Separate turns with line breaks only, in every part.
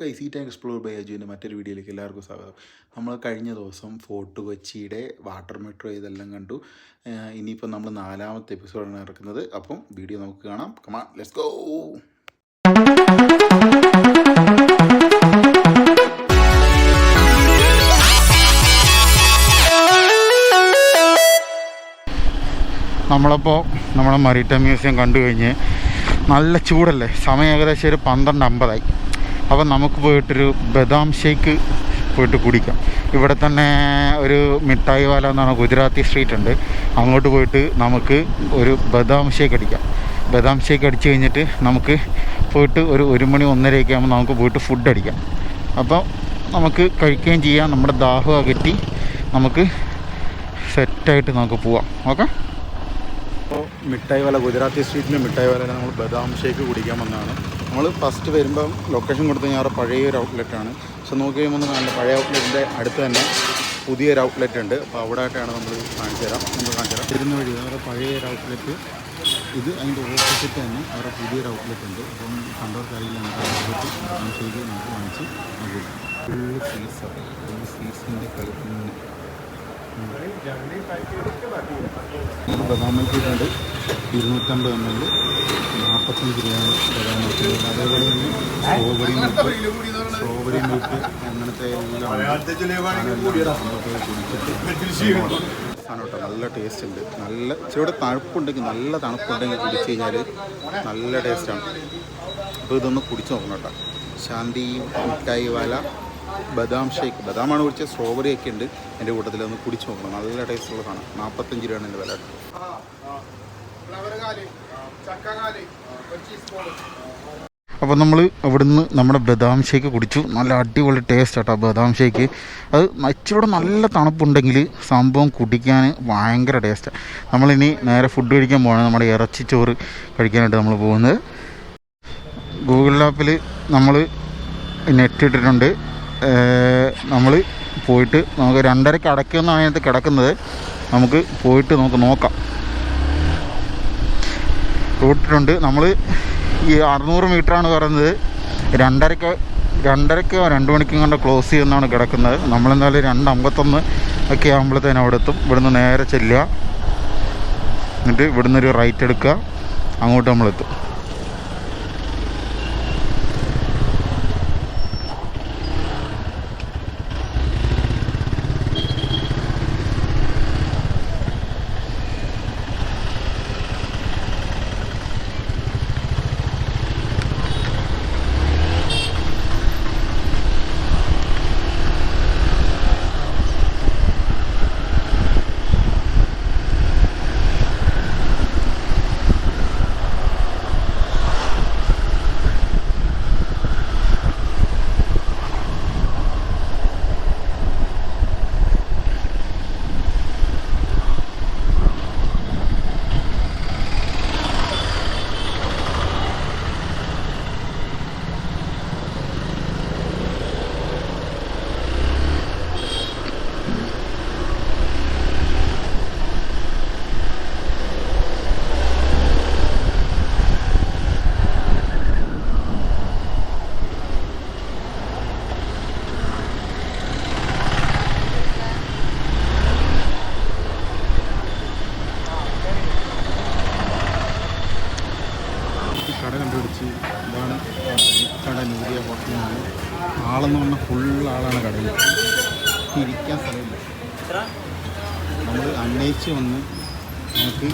Guys ഈ time explore by അജുവിന്റെ മറ്റൊരു വീഡിയോയിലേക്ക് എല്ലാവർക്കും സ്വാഗതം. നമ്മൾ കഴിഞ്ഞ ദിവസം ഫോർട്ട് കൊച്ചിയുടെ വാട്ടർ മെട്രോ ഇതെല്ലാം കണ്ടു. ഇനിയിപ്പോൾ നമ്മൾ നാലാമത്തെ എപ്പിസോഡാണ് ഇറക്കുന്നത് അപ്പം വീഡിയോ നമുക്ക് കാണാം. കമാ ലെറ്റ്സ് ഗോ നമ്മളപ്പോൾ നമ്മളെ മറിറ്റ മ്യൂസിയം കണ്ടു കഴിഞ്ഞ് നല്ല ചൂടല്ലേ? സമയം ഏകദേശം ഒരു പന്ത്രണ്ട് അമ്പതായി അപ്പം നമുക്ക് പോയിട്ടൊരു ബദാം ഷേക്ക് പോയിട്ട് കുടിക്കാം. ഇവിടെ തന്നെ ഒരു മിഠായി വാല എന്നാണ് ഗുജറാത്തി സ്ട്രീറ്റ് ഉണ്ട്. അങ്ങോട്ട് പോയിട്ട് നമുക്ക് ഒരു ബദാം ഷേക്ക് അടിക്കാം. ബദാം ഷേക്ക് അടിച്ച് കഴിഞ്ഞിട്ട് നമുക്ക് പോയിട്ട് ഒരു ഒരു മണി ഒന്നരയൊക്കെ ആകുമ്പോൾ നമുക്ക് പോയിട്ട് ഫുഡ് അടിക്കാം. അപ്പോൾ നമുക്ക് കഴിക്കുകയും ചെയ്യാം. നമ്മുടെ ദാഹം അകറ്റി നമുക്ക് സെറ്റായിട്ട് നമുക്ക് പോവാം. ഓക്കെ മിഠായി വല ഗുജറാത്തി സ്ട്രീറ്റിലെ മിഠായി വല നമ്മൾ ബദാം ഷേക്ക് കുടിക്കാൻ വന്നതാണ്. നമ്മൾ ഫസ്റ്റ് വരുമ്പം ലൊക്കേഷൻ കൊടുത്തു അവിടെ പഴയ ഒരു ഔട്ട്ലെറ്റാണ് പക്ഷെ നോക്കി കഴിയുമ്പോൾ ഒന്ന് പഴയ ഔട്ട്ലെറ്റിന്റെ അടുത്ത് തന്നെ പുതിയൊരു ഔട്ട്ലെറ്റ് ഉണ്ട്. അപ്പോൾ അവിടെ ആയിട്ടാണ് നമ്മൾ കാണിച്ചു തരാം. നമ്മൾ കാണിച്ചു തരാം. ഇരുന്ന വഴി അവരുടെ പഴയ ഒരു ഔട്ട്ലെറ്റ് ഇത് അതിന്റെ ഓപ്പോസിറ്റ് തന്നെ അവരുടെ പുതിയൊരു ഔട്ട്ലെറ്റ് ഉണ്ട്. അപ്പം കണ്ടവർക്ക് അറിയില്ല. നമുക്ക് ഔട്ട്ലെറ്റ് ഷേക്ക് നമുക്ക് വാങ്ങിച്ച് ഫുള്ള് ഫുള്ള് സ്വീറ്റ്സിന്റെ കളിക്കുന്ന ബദാം മിൽക്ക് ഉണ്ട് ഇരുന്നൂറ്റമ്പത് എം എൽ നാൽപ്പത്തഞ്ച് രൂപയാണ് ബദാം മിൽക്ക് അതേപോലെ തന്നെ സ്ട്രോബെറി മിൽക്ക് സ്ട്രോബെറി മിൽക്ക് അങ്ങനത്തെ എല്ലാം സാധനം നല്ല ടേസ്റ്റ് ഉണ്ട്. നല്ല ഇച്ചിരി തണുപ്പുണ്ടെങ്കിൽ നല്ല തണുപ്പുണ്ടെങ്കിൽ കുടിച്ച് കഴിഞ്ഞാൽ നല്ല ടേസ്റ്റാണ് അപ്പോൾ ഇതൊന്ന് കുടിച്ച് നോക്കണം കേട്ടോ. ശാന്തി മിഠായി വാല ബദാം ഷേക്ക് ബദാമാണ് കുടിച്ചത് സ്ട്രോബെറി ഒക്കെ ഉണ്ട്. എന്റെ കൂട്ടത്തിൽ ഒന്ന് കുടിച്ച് നോക്കണം. നല്ല ടേസ്റ്റുള്ള സാധനം നാൽപ്പത്തഞ്ച് രൂപയാണ് എന്റെ വില. അപ്പോൾ നമ്മൾ അവിടുന്ന് നമ്മുടെ ബദാം ഷേക്ക് കുടിച്ചു. നല്ല അടിപൊളി ടേസ്റ്റ് ആട്ടോ ബദാം ഷേക്ക്. അത് ഇച്ചിരൂടെ നല്ല തണുപ്പുണ്ടെങ്കിൽ സംഭവം കുടിക്കാൻ ഭയങ്കര ടേസ്റ്റാണ് നമ്മളിനി നേരെ ഫുഡ് കഴിക്കാൻ പോകണം നമ്മുടെ ഇറച്ചി ചോറ് കഴിക്കാനായിട്ട് നമ്മൾ പോകുന്നത്. ഗൂഗിൾ ആപ്പിൽ നമ്മൾ നെറ്റ് ഇട്ടിട്ടുണ്ട്. നമ്മൾ പോയിട്ട് നമുക്ക് രണ്ടരയ്ക്ക് അടയ്ക്കുമെന്നാണ് അതിനകത്ത് കിടക്കുന്നത്. നമുക്ക് പോയിട്ട് നമുക്ക് നോക്കാം. റൂട്ടിട്ടുണ്ട് നമ്മൾ ഈ അറുന്നൂറ് മീറ്ററാണ് പറയുന്നത്. രണ്ടരയ്ക്ക് രണ്ടരയ്ക്കോ രണ്ട് മണിക്കും കൊണ്ട് ക്ലോസ് ചെയ്യുമെന്നാണ് കിടക്കുന്നത്. നമ്മളെന്തായാലും രണ്ട് അമ്പത്തൊന്ന് ഒക്കെ ആകുമ്പോഴത്തേനും അവിടെ എത്തും. ഇവിടുന്ന് നേരെ ചെല്ലുക. എന്നിട്ട് ഇവിടുന്ന് ഒരു റൈറ്റ് എടുക്കുക. അങ്ങോട്ട് നമ്മളെത്തും ഈ കട കണ്ടുപിടിച്ച് ഇതാണ് കട നൂരിയ ഹോട്ടലാണ് ആളെന്ന് പറഞ്ഞാൽ ഫുൾ ആളാണ് കടയിൽ ഇരിക്കാൻ സ്ഥലമില്ല. നമ്മൾ അന്വേഷിച്ച് വന്ന് നമുക്ക്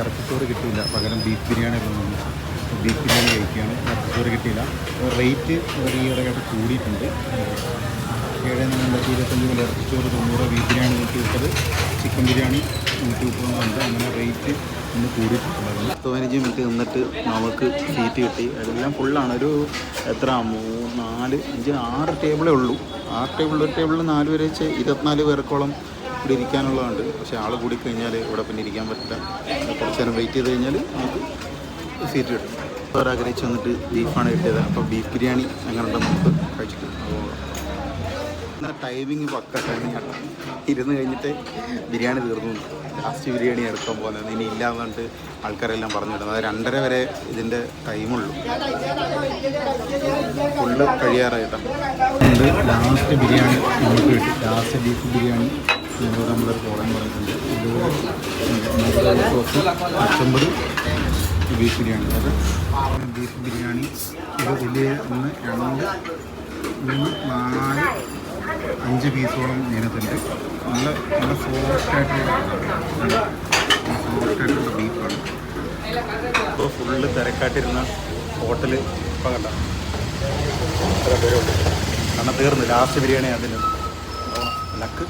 ഇറച്ചിച്ചോറ് കിട്ടിയില്ല. പകരം ബീഫ് ബിരിയാണി വന്നു. ബീഫ് ബിരിയാണി കഴിക്കുകയാണ്. ഇറച്ചിച്ചോറ് കിട്ടിയില്ല. റേറ്റ് ഒരു ഈയിടെയായിട്ട് കൂടിയിട്ടുണ്ട്. ഏഴ് നാലായിരത്തി ഇരുപത്തഞ്ച് മുതൽ ഇറച്ചിച്ചോറ് തൊണ്ണൂറ് ബീഫ് ബിരിയാണി നൂറ്റി മുപ്പത് ചിക്കൻ ബിരിയാണി മുപ്പതുണ്ട് അങ്ങനെ റേറ്റ് ഒന്ന് കൂടിയിട്ടുണ്ടായിരുന്നു പത്ത് പതിനഞ്ച് മിനിറ്റ് നിന്നിട്ട് നമുക്ക് സീറ്റ് കിട്ടി. എല്ലാം ഫുള്ളാണ് ഒരു എത്ര? മൂന്ന് നാല് അഞ്ച് ആറ് ടേബിളേ ഉള്ളൂ. ആറ് ടേബിൾ ഒരു ടേബിളിൽ നാല് പേര് വെച്ച് ഇരുപത്തിനാല് പേർക്കോളം ഇവിടെ ഇരിക്കാനുള്ളതുണ്ട്. പക്ഷേ ആൾ കൂടി കഴിഞ്ഞാൽ ഇവിടെ പിന്നെ ഇരിക്കാൻ പറ്റില്ല. കുറച്ച് നേരം വെയിറ്റ് ചെയ്ത് കഴിഞ്ഞാൽ നമുക്ക് സീറ്റ് കിട്ടും. അവർ ആഗ്രഹിച്ച് വന്നിട്ട് ബീഫാണ് കിട്ടിയത്. അപ്പോൾ ബീഫ് ബിരിയാണി അങ്ങനെ നമുക്ക്
ഇന്നത്തെ ടൈമിങ് പക്ക ടൈമിങ്ങാണ് ഇരുന്ന് കഴിഞ്ഞിട്ട് ബിരിയാണി തീർന്നു. ലാസ്റ്റ് ബിരിയാണി എടുക്കാൻ പോകുന്നത് ഇനി ഇല്ല എന്നിട്ട് ആൾക്കാരെല്ലാം പറഞ്ഞു അത് രണ്ടര വരെ ഇതിന്റെ ടൈമുള്ളൂ ഫുള്ള് കഴിയാറായിട്ടാണ് ലാസ്റ്റ് ബിരിയാണി നമുക്ക് കിട്ടി. ലാസ്റ്റ് ബീഫ് ബിരിയാണി ഞങ്ങൾ നമ്മളൊരു കോളൻ പറഞ്ഞിട്ടുണ്ട് പത്തൊമ്പത് ബീഫ് ബിരിയാണി. അത് ബീഫ് ബിരിയാണി. ഇത് വലിയ ഒന്ന് രണ്ട് മൂന്ന് നാല് അഞ്ച് പീസോളം ഇതിനകത്തുണ്ട്. നല്ല നല്ല സോഫ്റ്റ് ആയിട്ടുള്ള സോഫ്റ്റ് ആയിട്ടുള്ള ബീഫാണ് ഇപ്പോൾ ഫുള്ള് തിരക്കാട്ടിരുന്ന ഹോട്ടൽ ഇപ്പം കണ്ട? എത്ര പേരുണ്ട്. കാരണം തീർന്നു ലാസ്റ്റ് ബിരിയാണി അതിന് ലക്ക്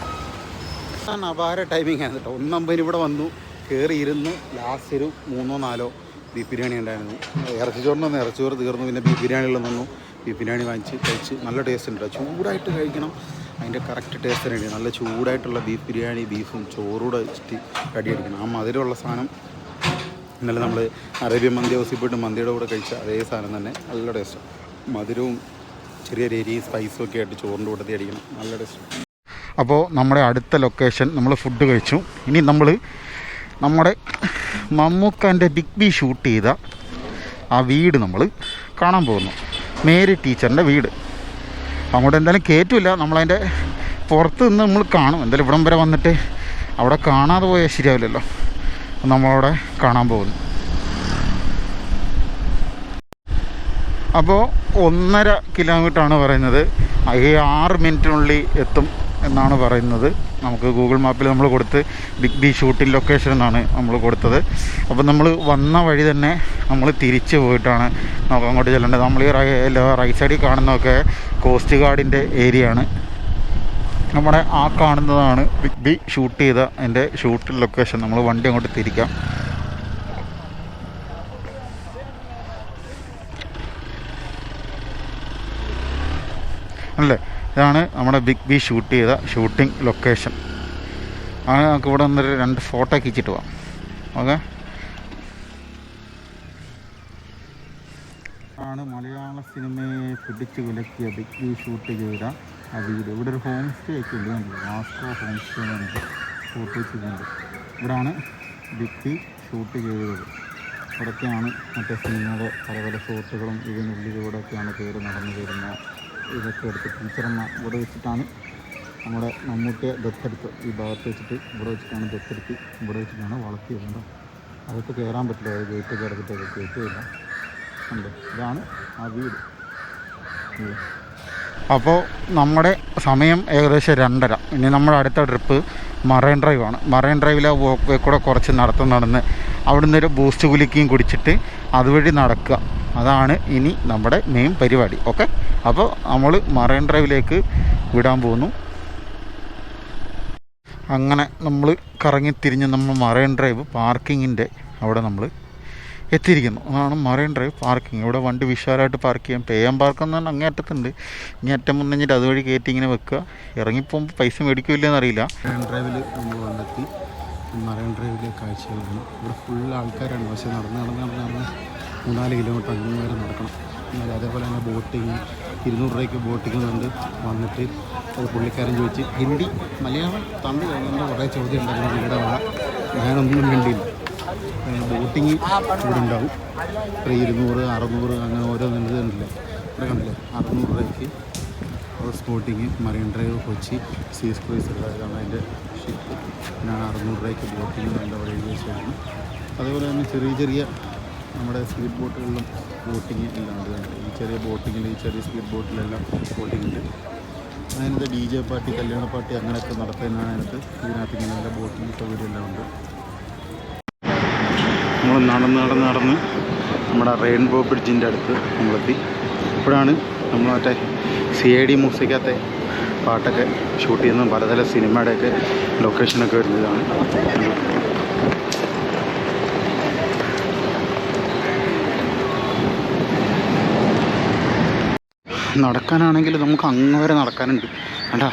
അപാര ടൈമിംഗ് ആണ് കേട്ടോ. ഒന്നമ്പതിന് ഇവിടെ വന്നു കയറി ഇരുന്ന് ലാസ്റ്റ് ഒരു മൂന്നോ നാലോ ബീഫ് ബിരിയാണി ഉണ്ടായിരുന്നു. ഇറച്ചിച്ചോറിന് വന്ന് ഇറച്ചിച്ചോറ് തീർന്നു പിന്നെ ബീഫ് ബിരിയാണിയിൽ നിന്നു. ബീഫ് ബിരിയാണി വാങ്ങിച്ച് കഴിച്ച് നല്ല ടേസ്റ്റ് ഉണ്ട്. ചൂടായിട്ട് കഴിക്കണം. അതിന്റെ കറക്റ്റ് ടേസ്റ്റ് വേണ്ടി നല്ല ചൂടായിട്ടുള്ള ബീഫ് ബിരിയാണി ബീഫും ചോറൂടെ വെച്ചിട്ട് കടിയടിക്കണം ആ മധുരമുള്ള സാധനം ഇന്നലെ നമ്മൾ അറേബ്യൻ മന്തി ഹൗസിൽ പോയിട്ട് മന്തിയുടെ കൂടെ കഴിച്ച അതേ സാധനം തന്നെ. നല്ല ടേസ്റ്റാണ് മധുരവും ചെറിയ രീതിയിൽ സ്പൈസും ഒക്കെ ആയിട്ട് ചോറിന്റെ കൂട്ടത്തിൽ അടിക്കണം. നല്ല ടേസ്റ്റ്
അപ്പോൾ നമ്മുടെ അടുത്ത ലൊക്കേഷൻ നമ്മൾ ഫുഡ് കഴിച്ചു. ഇനി നമ്മൾ നമ്മുടെ മമ്മൂക്കാന്റെ ബിഗ് ബി ഷൂട്ട് ചെയ്ത ആ വീട് നമ്മൾ കാണാൻ പോകുന്നു. മേരി ടീച്ചറിന്റെ വീട്. അങ്ങോട്ട് എന്തായാലും കയറ്റില്ല നമ്മളതിന്റെ പുറത്ത് നിന്ന് നമ്മൾ കാണും. എന്തായാലും ഇവിടം വരെ വന്നിട്ട് അവിടെ കാണാതെ പോയാൽ ശരിയാവില്ലല്ലോ. നമ്മളവിടെ കാണാൻ പോകുന്നു. അപ്പോൾ ഒന്നര കിലോമീറ്ററാണ് പറയുന്നത്. ഈ ആറ് മിനിറ്റിനുള്ളിൽ എത്തും എന്നാണ് പറയുന്നത്. നമുക്ക് ഗൂഗിൾ മാപ്പിൽ നമ്മൾ കൊടുത്ത് ബിഗ് ബി ഷൂട്ടിംഗ് ലൊക്കേഷൻ എന്നാണ് നമ്മൾ കൊടുത്തത്. അപ്പോൾ നമ്മൾ വന്ന വഴി തന്നെ നമ്മൾ തിരിച്ച് പോയിട്ടാണ് നമുക്ക് അങ്ങോട്ട് ചെല്ലേണ്ടത്. നമ്മൾ ഈ റൈറ്റ് സൈഡിൽ കാണുന്നതൊക്കെ കോസ്റ്റ് ഗാർഡിന്റെ ഏരിയ ആണ്. നമ്മുടെ ആ കാണുന്നതാണ് ബിഗ് ബി ഷൂട്ട് ചെയ്ത എന്റെ ഷൂട്ട് ലൊക്കേഷൻ നമ്മൾ വണ്ടി അങ്ങോട്ട് തിരിക്കാം. അല്ലേ? ഇതാണ് നമ്മുടെ ബിഗ് ബി ഷൂട്ട് ചെയ്ത ഷൂട്ടിംഗ് ലൊക്കേഷൻ ആണ് നമുക്ക് ഇവിടെ നിന്നൊരു രണ്ട് ഫോട്ടോ കിച്ചിട്ട് പോവാം. ഓക്കെ? ആണ് മലയാള സിനിമയെ പിടിച്ചു വിലക്കിയ ബിഗ് ബി ഷൂട്ട് ചെയ്ത ആ വീട് ഇവിടെ ഒരു ഹോം സ്റ്റേ ഒക്കെ ഉണ്ട്. ആസ്ട്രോ ഹോം സ്റ്റേ പറഞ്ഞിട്ട് ഷൂട്ട് വെച്ചിട്ടുണ്ട്. ഇവിടാണ് ബിഗ് ബി ഷൂട്ട് ചെയ്തത്. ഇവിടൊക്കെയാണ് മറ്റേ സിനിമയുടെ പല പല ഷോട്ടുകളും ഇതിനുള്ളിലൂടെയൊക്കെയാണ് കയറി നടന്നു വരുന്ന ഇതൊക്കെ എടുത്ത് ടീച്ചറമ്മ ഇവിടെ വെച്ചിട്ടാണ് നമ്മുടെ മമ്മൂട്ടിയെ ദത്തെടുത്ത് ഈ ഭാഗത്ത് വെച്ചിട്ട് ഇവിടെ വെച്ചിട്ടാണ് ദത്തെടുത്ത് ഇവിടെ വെച്ചിട്ടാണ് വളർത്തിയത് അതൊക്കെ കയറാൻ പറ്റില്ല ഗേറ്റ് കിടത്തിട്ടൊക്കെ കയറ്റില്ല ഉണ്ട് ഇതാണ് ആ വീട്. അപ്പോൾ നമ്മുടെ സമയം ഏകദേശം രണ്ടര. ഇനി നമ്മുടെ അടുത്ത ട്രിപ്പ് മറൈൻ ഡ്രൈവാണ് മറൈൻ ഡ്രൈവിലെ വോക്ക് വേ കൂടെ കുറച്ച് നടത്തം നടന്ന് അവിടുന്ന് ഒരു ബൂസ്റ്റ് കുലിക്കുകയും കുടിച്ചിട്ട് അതുവഴി നടക്കുക. അതാണ് ഇനി നമ്മുടെ മെയിൻ പരിപാടി. ഓക്കെ അപ്പോൾ നമ്മൾ മറൈൻ ഡ്രൈവിലേക്ക് വിടാൻ പോകുന്നു. അങ്ങനെ നമ്മൾ കറങ്ങി തിരിഞ്ഞ് നമ്മൾ മറൈൻ ഡ്രൈവ് പാർക്കിങ്ങിന്റെ അവിടെ നമ്മൾ എത്തിയിരിക്കുന്നു. അതാണ് മറൈൻ ഡ്രൈവ് പാർക്കിംഗ് ഇവിടെ വണ്ടി വിശാലമായിട്ട് പാർക്ക് ചെയ്യാം. പേ എം പാർക്ക് എന്ന് പറഞ്ഞാൽ അങ്ങേറ്റത്തുണ്ട് അറ്റം മുന്നിട്ട് അതുവഴി കയറ്റി ഇങ്ങനെ വെക്കുക. ഇറങ്ങിപ്പോകുമ്പോൾ പൈസ മേടിക്കില്ലെന്ന് അറിയില്ല
മറൈൻ ഡ്രൈവിൽ നമ്മൾ വന്നെത്തി. മറൈൻ ഡ്രൈവിലെ കാഴ്ചകളാണ്. ഇവിടെ ഫുൾ ആൾക്കാരാണ്. പക്ഷേ നടന്ന് നടന്ന് നടന്ന് നടന്ന് മൂന്നാൽ കിലോമീറ്റർ അഞ്ഞൂറ് വരെ നടക്കണം. അതേപോലെ തന്നെ ബോട്ടിങ് ഇരുന്നൂറ് രൂപയ്ക്ക് ബോട്ടിങ് കൊണ്ട് വന്നിട്ട് അത് പുള്ളിക്കാരൻ ചോദിച്ച് ഹിന്ദി മലയാളം തമിഴ് അങ്ങനെ കുറേ ചോദ്യം ഉണ്ടായിരുന്നു ഇവിടെ വക ഞാനൊന്നും കണ്ടില്ല ബോട്ടിങ് ഇവിടെ ഉണ്ടാവും. ഇത്ര ഇരുന്നൂറ് അറുന്നൂറ് അങ്ങനെ ഓരോ കണ്ടില്ലേ? ഇവിടെ കണ്ടില്ലേ? അറുന്നൂറ് രൂപയ്ക്ക് house boating Marine Drive Kochi sea cruise ഇതാണ് അതിന്റെ ഷിപ്പ്. ഞാൻ അറുന്നൂറ് രൂപയ്ക്ക് ബോട്ടിങ് അതിന്റെ വഴി എഴുതി അതേപോലെ തന്നെ ചെറിയ ചെറിയ നമ്മുടെ സ്പീഡ് ബോട്ടുകളിലും ബോട്ടിങ് എല്ലാം ഉണ്ട്. ഈ ചെറിയ ബോട്ടിങ്ങിൽ ഈ ചെറിയ സ്പീഡ് ബോട്ടിലെല്ലാം ബോട്ടിംഗ് ഉണ്ട്. അതിനകത്ത് ഡി ജെ പാർട്ടി കല്യാണ പാർട്ടി അങ്ങനെയൊക്കെ നടത്തുന്നതാണ് അതിനകത്ത് ഇതിനകത്ത് ഇങ്ങനെ നല്ല ബോട്ടിങ് സൗകര്യം എല്ലാം ഉണ്ട്. നമ്മൾ നടന്ന് നടന്ന് നടന്ന് നമ്മുടെ റെയിൻബോ ബ്രിഡ്ജിന്റെ അടുത്ത് നമ്മളെത്തി. ഇപ്പോഴാണ് നമ്മൾ മറ്റേ സി ഐ ഡി മ്യൂസിക്കകത്തെ പാട്ടൊക്കെ ഷൂട്ട് ചെയ്യുന്ന പലതരം സിനിമയുടെയൊക്കെ ലൊക്കേഷനൊക്കെ വരുന്നതാണ്. നടക്കാനാണെങ്കിൽ നമുക്ക് അങ്ങ് വരെ നടക്കാനുണ്ട്. കണ്ടാ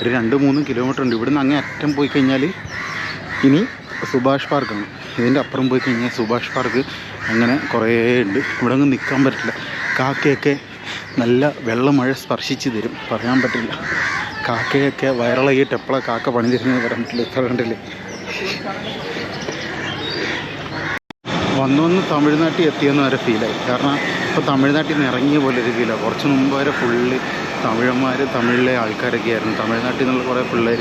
ഒരു രണ്ട് മൂന്ന് കിലോമീറ്റർ ഉണ്ട്. ഇവിടുന്ന് അങ്ങേ അറ്റം പോയി കഴിഞ്ഞാൽ ഇനി സുഭാഷ് പാർക്കാണ് ഇതിന്റെ അപ്പുറം പോയി കഴിഞ്ഞാൽ സുഭാഷ് പാർക്ക് അങ്ങനെ കുറേ ഉണ്ട്. ഇവിടെ അങ്ങ് നിൽക്കാൻ പറ്റില്ല. കാക്കയൊക്കെ നല്ല വെള്ളമഴ സ്പർശിച്ച് തരും. പറയാൻ പറ്റില്ല.
കാക്കയൊക്കെ വയറിളകിയിട്ട് എപ്പോഴാണ് കാക്ക പണി തരുന്നത് പറ്റില്ല. ഇത്ര കണ്ടില്ലേ? വന്നു വന്ന് തമിഴ്നാട്ടിൽ എത്തിയെന്ന് വരെ ഫീലായി കാരണം ഇപ്പോൾ തമിഴ്നാട്ടിൽ നിന്ന് ഇറങ്ങിയ പോലെ ഒരു ഫീലാണ് കുറച്ച് മുമ്പ് വരെ ഫുള്ള് തമിഴന്മാർ തമിഴിലെ ആൾക്കാരൊക്കെ ആയിരുന്നു. തമിഴ്നാട്ടിൽ നിന്നുള്ള കുറേ പിള്ളേർ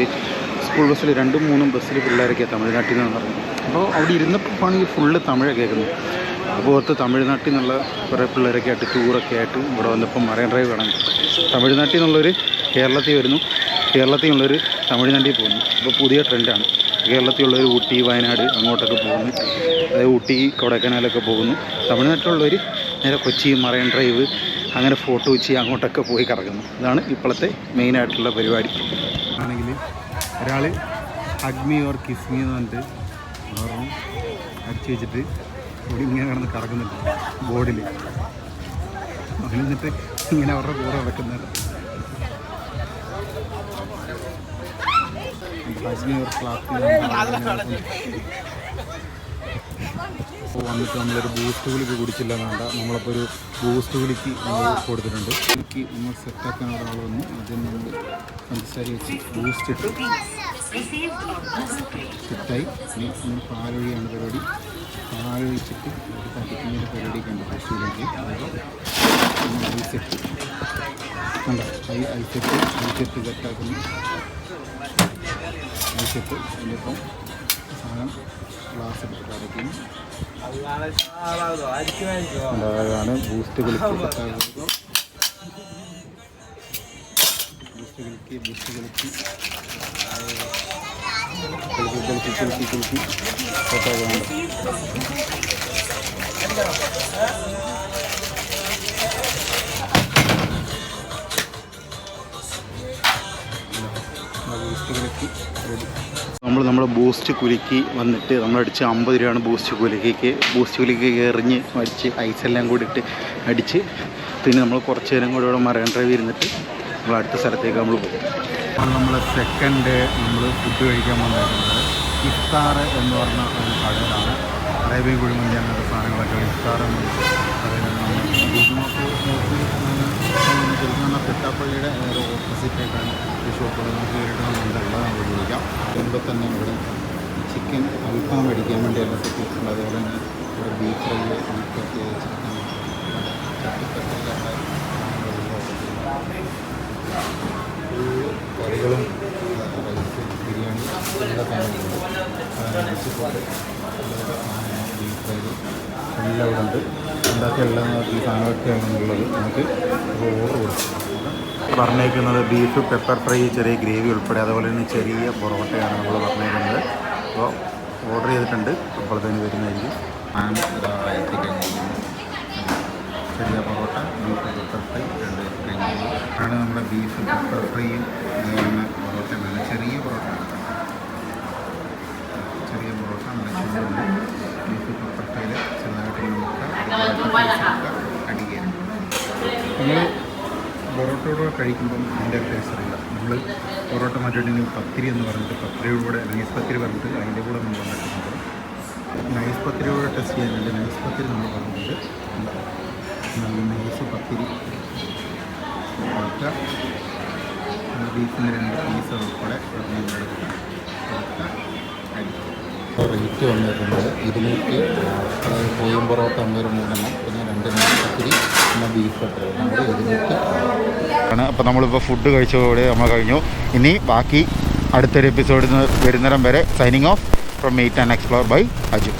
സ്കൂൾ ബസ്സിൽ രണ്ടും മൂന്നും ബസ്സിൽ പിള്ളേരൊക്കെ തമിഴ്നാട്ടിൽ നിന്ന് പറഞ്ഞു അപ്പോൾ അവിടെ ഇരുന്നപ്പോൾ ആണെങ്കിൽ ഫുള്ള് തമിഴ് കേൾക്കുന്നത്. അപ്പോൾ ഓർത്ത് തമിഴ്നാട്ടിൽ നിന്നുള്ള കുറേ പിള്ളേരൊക്കെ ആയിട്ട് ടൂറൊക്കെ ആയിട്ട് ഇവിടെ വന്നപ്പോൾ മറൈൻ ഡ്രൈവ് കാണാൻ തമിഴ്നാട്ടിൽ നിന്നുള്ളവർ കേരളത്തിൽ വരുന്നു. കേരളത്തിൽ നിന്നുള്ളവർ തമിഴ്നാട്ടിൽ പോകുന്നു. അപ്പോൾ പുതിയ ട്രെൻഡാണ് കേരളത്തിലുള്ളവർ ഊട്ടി വയനാട് അങ്ങോട്ടൊക്കെ പോകുന്നു. അതായത് ഊട്ടി കൊടൈക്കനാലൊക്കെ പോകുന്നു. തമിഴ്നാട്ടിലുള്ളവർ നേരെ കൊച്ചി മറൈൻ ഡ്രൈവ് അങ്ങനെ ഫോട്ടോ വെച്ച് അങ്ങോട്ടൊക്കെ പോയി കറങ്ങുന്നു. ഇതാണ് ഇപ്പോഴത്തെ മെയിനായിട്ടുള്ള പരിപാടി.
ആണെങ്കിൽ ഒരാൾ അഗ്നി ഓർ കിസ്മി എന്ന് പറഞ്ഞിട്ട് പറഞ്ഞു അടിച്ചു വെച്ചിട്ട് ഇവിടെ ഇങ്ങനെ കിടന്ന് കറങ്ങുന്നുണ്ട്. ബോർഡിൽ എന്നിട്ട് ഇങ്ങനെ അവരുടെ കൂടെ നടക്കുന്നുണ്ട്. അഗ്മി ഒരു അപ്പോൾ വന്നിട്ട് നമ്മളൊരു ബൂസ്റ്റ് ഗുളിക്ക് കുടിച്ചില്ല വേണ്ട നമ്മളപ്പോൾ ഒരു ബൂസ്റ്റ് ഗുളിക്ക് നമ്മൾ കൊടുത്തിട്ടുണ്ട്. എനിക്ക് നമ്മൾ സെറ്റാക്കാൻ ഒരാൾ വന്ന്. ആദ്യം നമ്മൾ സംസാരി വെച്ച് ബൂസ്റ്റ് ഇട്ട്. സെറ്റായി ഇനി പാലൊഴിയാണ് പരിപാടി. പാലൊഴിച്ചിട്ട് പതിക്കുന്നൊരു പരിപാടിയൊക്കെയുണ്ട് ബൂസ്റ്റിലേക്ക് അപ്പോൾ ഐസെറ്റ് കണ്ടോ? ഐ ഐസെറ്റ് ഐസെറ്റ് സെറ്റാക്കുന്നു ഐസെറ്റ് അതിലിപ്പം സാധനം ഗ്ലാസ് എടുത്തിട്ട് അരയ്ക്കുന്നു അതാണ് ബൂസ്റ്റ് കിളിക്ക് ബൂസ്റ്റ് കിളിക്ക് ബൂസ്റ്റ് കളിക്ക്. സെറ്റാകുന്നുണ്ട് ബൂസ്റ്റ് കുലുക്കി റെഡി.
നമ്മൾ നമ്മുടെ ബൂസ്റ്റ് കുലുക്കി വന്നിട്ട് നമ്മളടിച്ച് അമ്പത് രൂപയാണ് ബൂസ്റ്റ് കുലുക്കിക്ക് ബൂസ്റ്റ് കുലുക്കി എറിഞ്ഞ് അടിച്ച് എല്ലാം കൂടി ഇട്ട് അടിച്ച് പിന്നെ നമ്മൾ കുറച്ച് നേരം കൂടെ ഇവിടെ മറൈൻ ഡ്രൈവ് ഇരുന്നിട്ട് നമ്മൾ അടുത്ത സ്ഥലത്തേക്ക് നമ്മൾ പോകും.
നമ്മൾ സെക്കൻഡ് നമ്മൾ ഫുഡ് കഴിക്കാൻ വന്നിരിക്കുന്നത് ഇഫ്താർ എന്ന് പറഞ്ഞ ഒരു കടയിലാണ്. അറേബ്യൻ കുഴിമന്തി അങ്ങനത്തെ സാധനങ്ങളൊക്കെ ഇഫ്താർ എന്ന് പറയുന്നത് നോക്കി ശരിക്കും പറഞ്ഞാൽ പെട്ടാപ്പള്ളിയുടെ നേരെ ഓപ്പോസിറ്റായിട്ടാണ് ഈ ഷോപ്പുകൾ നമുക്ക് കയറിയിട്ട് ഉള്ളത് നമുക്ക് ചോദിക്കാം അതുകൊണ്ട് തന്നെ ഇവിടെ ചിക്കൻ അൽഫാം മേടിക്കാൻ വേണ്ടിയുള്ള സെറ്റിട്ടുണ്ട് അതുപോലെ തന്നെ ഇവിടെ ബീഫ് ഫ്രൈ ബീഫ് ചിക്കൻ കറികളും റൈസ് ബിരിയാണി എല്ലാ സാധനങ്ങളുണ്ട് ബീഫ് ഫ്രൈ എല്ലാം ഇവിടെ ഉണ്ട് ഉണ്ടാക്കിയ എല്ലാം ഈ സാധനമൊക്കെയാണ് ഉള്ളത്. നമുക്ക് ഓർഡർ കൊടുക്കും
പറഞ്ഞേക്കുന്നത് ബീഫ് പെപ്പർ ഫ്രൈ ചെറിയ ഗ്രേവി ഉൾപ്പെടെ അതുപോലെ തന്നെ ചെറിയ പൊറോട്ടയാണ് നമ്മൾ പറഞ്ഞേക്കുന്നത്. അപ്പോൾ ഓർഡർ ചെയ്തിട്ടുണ്ട്. അപ്പോൾ തന്നെ വരുന്നതായിരിക്കും
ഞാൻ ചെറിയ പൊറോട്ട ബീഫ് പെപ്പർ ഫ്രൈ രണ്ട് ആണ് നമ്മുടെ ബീഫ് പെപ്പർ ഫ്രൈയും കഴിക്കുമ്പം അതിന്റെ ടേസ്റ്റ് അറിയില്ല. നമ്മൾ പൊറോട്ട മാറ്റിയിട്ടുണ്ടെങ്കിൽ പത്തിരി എന്ന് പറഞ്ഞിട്ട് പത്തിരിയുടെ കൂടെ നൈസ് പത്തിരി പറഞ്ഞിട്ട് അതിന്റെ കൂടെ നമ്മൾ വന്നിട്ടുണ്ട് നൈസ് പത്തിരിയോടെ ടെസ്റ്റ് ചെയ്യാനുണ്ട് നൈസ് പത്തിരി നമ്മൾ പറഞ്ഞിട്ട് നല്ല നൈസ് പത്തിരി. കൊടുക്കുക ബീഫിന്റെ രണ്ട് പീസ് ഉൾപ്പെടെ ഇപ്പോൾ റേറ്റ് വന്നിട്ടുണ്ട്. ഇരുന്നൂറ്റി അതായത് കോയും പൊറോട്ട അമ്പത് മൂന്നെണ്ണം. പിന്നെ രണ്ട് നാൽപ്പത്തിരി പത്തിരി പിന്നെ ബീഫ് എത്ര ഇരുന്നൂറ്റി
ആണ് അപ്പോൾ നമ്മളിപ്പോൾ ഫുഡ് കഴിച്ചതോടെ നമ്മൾ കഴിഞ്ഞു. ഇനി ബാക്കി അടുത്തൊരു എപ്പിസോഡിൽ നിന്ന് വരുന്നിടം വരെ signing off from meet and explore by Aju